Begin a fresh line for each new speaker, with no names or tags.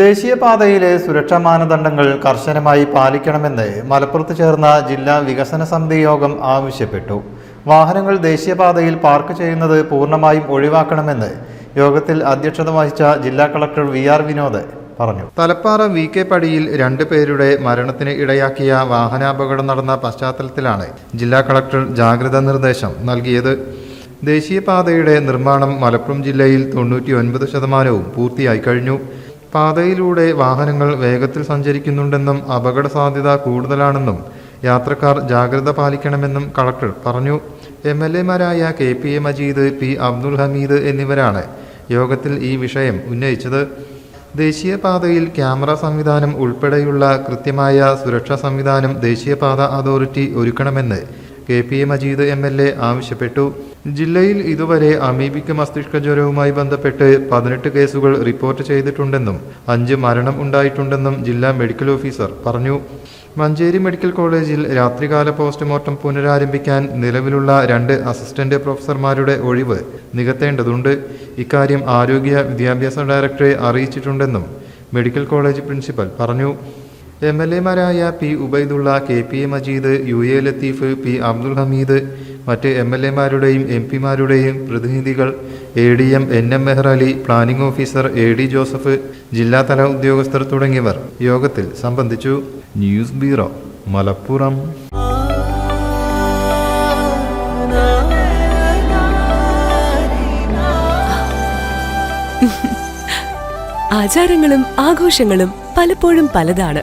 ദേശീയപാതയിലെ സുരക്ഷാ മാനദണ്ഡങ്ങൾ കർശനമായി പാലിക്കണമെന്ന് മലപ്പുറത്ത് ചേർന്ന ജില്ലാ വികസന സമിതി യോഗം ആവശ്യപ്പെട്ടു. വാഹനങ്ങൾ ദേശീയപാതയിൽ പാർക്ക് ചെയ്യുന്നത് പൂർണമായും ഒഴിവാക്കണമെന്ന് യോഗത്തിൽ അധ്യക്ഷത വഹിച്ച ജില്ലാ കളക്ടർ വി ആർ വിനോദ് പറഞ്ഞു. തലപ്പാറ വി കെ പടിയിൽ രണ്ടു പേരുടെ മരണത്തിന് ഇടയാക്കിയ വാഹനാപകടം നടന്ന പശ്ചാത്തലത്തിലാണ് ജില്ലാ കളക്ടർ ജാഗ്രതാ നിർദ്ദേശം നൽകിയത്. ദേശീയപാതയുടെ നിർമ്മാണം മലപ്പുറം ജില്ലയിൽ തൊണ്ണൂറ്റി ശതമാനവും പൂർത്തിയായി കഴിഞ്ഞു. പാതയിലൂടെ വാഹനങ്ങൾ വേഗത്തിൽ സഞ്ചരിക്കുന്നുണ്ടെന്നും അപകട സാധ്യത കൂടുതലാണെന്നും യാത്രക്കാർ ജാഗ്രത പാലിക്കണമെന്നും കളക്ടർ പറഞ്ഞു. M L എമാരായ K P A Majeed P Abdul Hameed എന്നിവരാണ് യോഗത്തിൽ ഈ വിഷയം ഉന്നയിച്ചത്. ദേശീയപാതയിൽ ക്യാമറ സംവിധാനം ഉൾപ്പെടെയുള്ള കൃത്യമായ സുരക്ഷാ സംവിധാനം ദേശീയപാത authority ഒരുക്കണമെന്ന് K P A Majeed M L A ആവശ്യപ്പെട്ടു. ജില്ലയിൽ ഇതുവരെ അമീബിക്ക് മസ്തിഷ്ക ജ്വരവുമായി ബന്ധപ്പെട്ട് പതിനെട്ട് കേസുകൾ റിപ്പോർട്ട് ചെയ്തിട്ടുണ്ടെന്നും അഞ്ച് മരണം ഉണ്ടായിട്ടുണ്ടെന്നും ജില്ലാ മെഡിക്കൽ ഓഫീസർ പറഞ്ഞു. മഞ്ചേരി മെഡിക്കൽ കോളേജിൽ രാത്രികാല പോസ്റ്റ്മോർട്ടം പുനരാരംഭിക്കാൻ നിലവിലുള്ള രണ്ട് അസിസ്റ്റന്റ് പ്രൊഫസർമാരുടെ ഒഴിവ് നികത്തേണ്ടതുണ്ട്. ഇക്കാര്യം ആരോഗ്യ വിദ്യാഭ്യാസ ഡയറക്ടറെ അറിയിച്ചിട്ടുണ്ടെന്നും മെഡിക്കൽ കോളേജ് പ്രിൻസിപ്പൽ പറഞ്ഞു. M L എമാരായ P Ubaidullah K P A Majeed U A Latheef P Abdul Hameed മറ്റ് എം എൽ എമാരുടെയും എം പിമാരുടെയും പ്രതിനിധികൾ A D M N M Mehrali planning officer A D Joseph ജില്ലാതല ഉദ്യോഗസ്ഥർ തുടങ്ങിയവർ യോഗത്തിൽ സംബന്ധിച്ചു. News bureau Malappuram.
ആചാരങ്ങളും ആഘോഷങ്ങളും പലപ്പോഴും പലതാണ്.